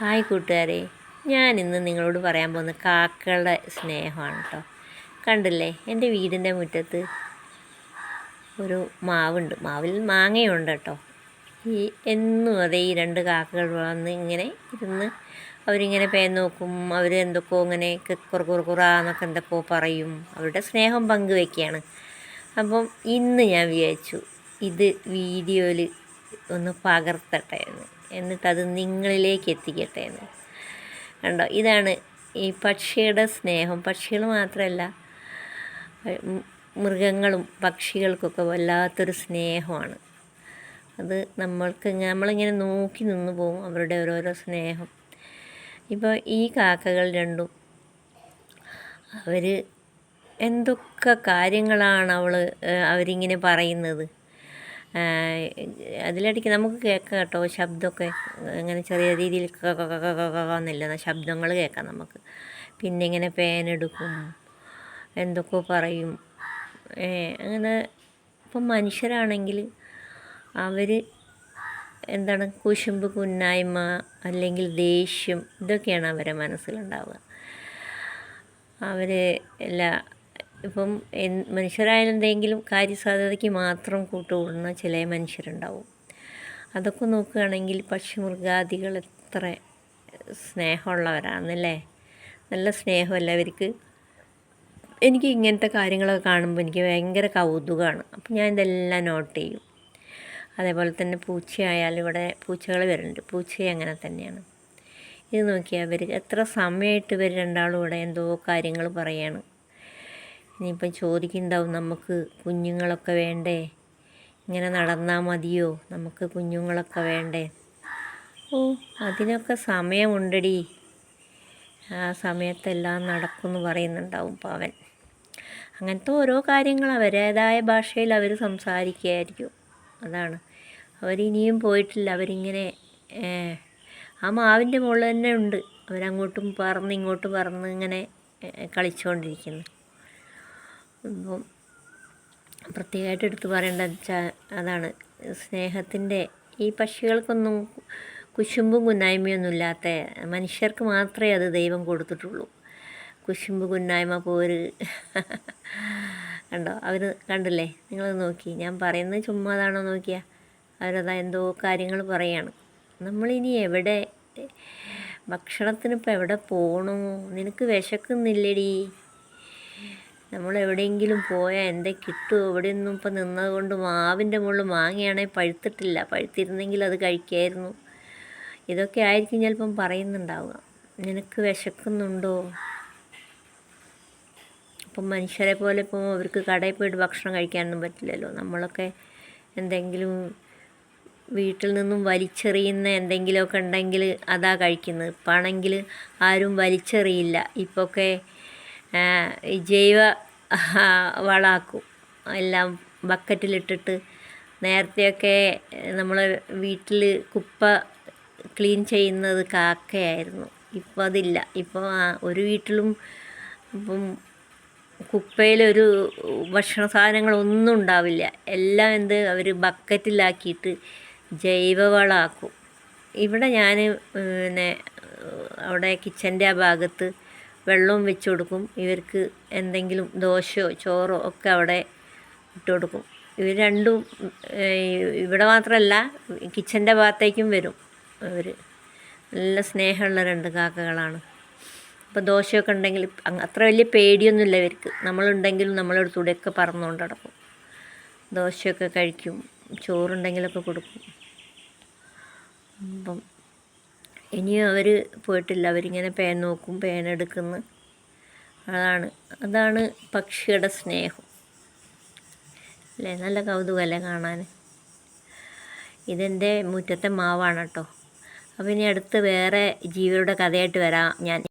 Hi കൂട്ടുകാരെ. ഞാൻ ഇന്ന് നിങ്ങളോട് പറയാൻ പോകുന്ന കാക്കകളുടെ സ്നേഹമാണ് കേട്ടോ കണ്ടില്ലേ എന്റെ വീടിന്റെ മുറ്റത്ത് ഒരു മാവുണ്ട്. മാവിൽ മാങ്ങയുണ്ട് കേട്ടോ ഈ എന്നും അതേ ഈ രണ്ട് കാക്കകൾ വന്ന് ഇങ്ങനെ ഇരുന്ന് അവരിങ്ങനെ പേ നോക്കും. അവർ എന്തൊക്കെയോ ഇങ്ങനെ കുറ കുറ കുറാന്നൊക്കെ എന്തൊക്കെയോ പറയും. അവരുടെ സ്നേഹം പങ്കുവെക്കുകയാണ് അപ്പം ഇന്ന് ഞാൻ വിചാരിച്ചു ഇത് വീഡിയോയിൽ ഒന്ന് പകർത്തട്ടെ എന്ന്. എന്നിട്ടത് നിങ്ങളിലേക്ക് എത്തിക്കട്ടെ എന്ന്. കണ്ടോ? ഇതാണ് ഈ പക്ഷിയുടെ സ്നേഹം. പക്ഷികൾ മാത്രമല്ല മൃഗങ്ങളും പക്ഷികൾക്കൊക്കെ വല്ലാത്തൊരു സ്നേഹമാണ്. അത് നമ്മൾക്ക് നമ്മളിങ്ങനെ നോക്കി നിന്ന് പോകും അവരുടെ ഓരോരോ സ്നേഹം. ഇപ്പോൾ ഈ കാക്കകൾ രണ്ടും അവർ എന്തൊക്കെ കാര്യങ്ങളാണ് അവൾ അവരിങ്ങനെ പറയുന്നത്? അതിലിടയ്ക്ക് നമുക്ക് കേൾക്കാം കേട്ടോ ശബ്ദമൊക്കെ. ഇങ്ങനെ ചെറിയ രീതിയിൽ എന്നില്ല ശബ്ദങ്ങൾ കേൾക്കാം നമുക്ക്. പിന്നെ ഇങ്ങനെ പേനെടുക്കും എന്തൊക്കെ പറയും. അങ്ങനെ ഇപ്പം മനുഷ്യരാണെങ്കിൽ അവർ എന്താണ് കുശുമ്പ് കുന്നായ്മ അല്ലെങ്കിൽ ദേഷ്യം ഇതൊക്കെയാണ് അവരെ മനസ്സിലുണ്ടാവുക. അവർ എല്ലാ ഇപ്പം മനുഷ്യരായാലും എന്തെങ്കിലും കാര്യസാധ്യതയ്ക്ക് മാത്രം കൂട്ടുകൂടുന്ന ചില മനുഷ്യരുണ്ടാവും. അതൊക്കെ നോക്കുകയാണെങ്കിൽ പക്ഷിമൃഗാദികൾ എത്ര സ്നേഹമുള്ളവരാണെന്നല്ലേ? നല്ല സ്നേഹമല്ല അവർക്ക്? എനിക്ക് ഇങ്ങനത്തെ കാര്യങ്ങളൊക്കെ കാണുമ്പോൾ എനിക്ക് ഭയങ്കര കൗതുകമാണ്. അപ്പം ഞാൻ ഇതെല്ലാം നോട്ട് ചെയ്യും. അതേപോലെ തന്നെ പൂച്ചയായാലും ഇവിടെ പൂച്ചകൾ വരുന്നുണ്ട്. പൂച്ചയും അങ്ങനെ തന്നെയാണ്. ഇത് നോക്കിയാൽ അവർ എത്ര സമയമായിട്ട് ഇവർ രണ്ടാളും ഇവിടെ എന്തോ കാര്യങ്ങൾ പറയാണ്. ഇനിയിപ്പം ചോദിക്കുന്നുണ്ടാവും നമുക്ക് കുഞ്ഞുങ്ങളൊക്കെ വേണ്ടേ? ഇങ്ങനെ നടന്നാൽ മതിയോ? നമുക്ക് കുഞ്ഞുങ്ങളൊക്കെ വേണ്ടേ? ഓ അതിനൊക്കെ സമയമുണ്ടടി. ആ സമയത്തെല്ലാം നടക്കുമെന്ന് പറയുന്നുണ്ടാവും പവൻ. അങ്ങനത്തെ ഓരോ കാര്യങ്ങൾ അവരുടേതായ ഭാഷയിൽ അവർ സംസാരിക്കുകയായിരിക്കും. അതാണ്. അവരിനിയും പോയിട്ടില്ല. അവരിങ്ങനെ ആ മാവിന്റെ മുകളിൽ തന്നെ ഉണ്ട്. അവരങ്ങോട്ടും പറന്ന് ഇങ്ങോട്ടും പറന്ന് ഇങ്ങനെ കളിച്ചുകൊണ്ടിരിക്കുന്നു. അപ്പം പ്രത്യേകമായിട്ട് എടുത്ത് പറയേണ്ട വെച്ചാൽ അതാണ് സ്നേഹത്തിന്റെ ഈ പക്ഷികൾക്കൊന്നും കുശുമ്പും കുന്നായ്മയൊന്നും ഇല്ലാത്ത മനുഷ്യർക്ക് മാത്രമേ അത് ദൈവം കൊടുത്തിട്ടുള്ളൂ. കുശുമ്പ് കുന്നായ്മ പോര്. കണ്ടോ? അവർ കണ്ടില്ലേ? നിങ്ങൾ നോക്കി. ഞാൻ പറയുന്നത് ചുമ്മാതാണോ നോക്കിയാൽ അവരതാ എന്തോ കാര്യങ്ങൾ പറയാണ്. നമ്മളിനി എവിടെ? ഭക്ഷണത്തിനിപ്പോൾ എവിടെ പോകണോ നിനക്ക് വിശക്കുന്നില്ലടി. നമ്മൾ എവിടെയെങ്കിലും പോയാൽ എന്തേ കിട്ടുമോ എവിടെയൊന്നും ഇപ്പം നിന്നതുകൊണ്ട് മാവിന്റെ മുകളിൽ മാങ്ങയാണെങ്കിൽ പഴുത്തിട്ടില്ല. പഴുത്തിരുന്നെങ്കിൽ അത് കഴിക്കായിരുന്നു. ഇതൊക്കെ ആയിരിക്കും ചിലപ്പം പറയുന്നുണ്ടാവുക. നിനക്ക് വിശക്കുന്നുണ്ടോ? അപ്പം മനുഷ്യരെ പോലെ ഇപ്പോൾ അവർക്ക് കടയിൽ പോയിട്ട് ഭക്ഷണം കഴിക്കാനൊന്നും പറ്റില്ലല്ലോ. നമ്മളൊക്കെ എന്തെങ്കിലും വീട്ടിൽ നിന്നും വലിച്ചെറിയുന്ന എന്തെങ്കിലുമൊക്കെ ഉണ്ടെങ്കിൽ അതാ കഴിക്കുന്നത്. ഇപ്പം ആണെങ്കിൽ ആരും വലിച്ചെറിയില്ല. ഇപ്പോഴൊക്കെ ജൈവ വളാക്കും. എല്ലാം ബക്കറ്റിലിട്ടിട്ട് നേരത്തെയൊക്കെ നമ്മൾ വീട്ടിൽ കുപ്പ ക്ലീൻ ചെയ്യുന്നത് കാക്കയായിരുന്നു. ഇപ്പോൾ അതില്ല. ഇപ്പോൾ ആ ഒരു വീട്ടിലും ഇപ്പം കുപ്പയിലൊരു ഭക്ഷണ സാധനങ്ങളൊന്നും ഉണ്ടാവില്ല. എല്ലാം എന്ത് അവർ ബക്കറ്റിലാക്കിയിട്ട് ജൈവവളമാക്കും ഇവിടെ ഞാൻ പിന്നെ അവിടെ കിച്ചന്റെ ആ ഭാഗത്ത് വെള്ളവും വെച്ച് കൊടുക്കും. ഇവർക്ക് എന്തെങ്കിലും ദോശയോ ചോറോ ഒക്കെ അവിടെ ഇട്ട് കൊടുക്കും. ഇവർ രണ്ടും ഇവിടെ മാത്രമല്ല കിച്ചന്റെ ഭാഗത്തേക്കും വരും അവർ നല്ല സ്നേഹമുള്ള രണ്ട് കാക്കകളാണ്. അപ്പോൾ ദോശയൊക്കെ ഉണ്ടെങ്കിൽ അത്ര വലിയ പേടിയൊന്നുമില്ല ഇവർക്ക്. നമ്മളുണ്ടെങ്കിലും നമ്മളെടുത്തൂടെയൊക്കെ പറന്നുകൊണ്ട് നടക്കും. ദോശയൊക്കെ കഴിക്കും ചോറുണ്ടെങ്കിലൊക്കെ കൊടുക്കും. അപ്പം ഇനിയും അവർ പോയിട്ടില്ല. അവരിങ്ങനെ പേൻ നോക്കും പേൻ എടുക്കുന്ന. അതാണ് അതാണ് പക്ഷിയുടെ സ്നേഹം. അല്ലേ? നല്ല കൗതുകമല്ലേ കാണാൻ? ഇതെന്റെ മുറ്റത്തെ മാവാണ് കേട്ടോ. അപ്പോൾ ഇനി അടുത്ത് വേറെ ജീവിയുടെ കഥയായിട്ട് വരാം ഞാൻ.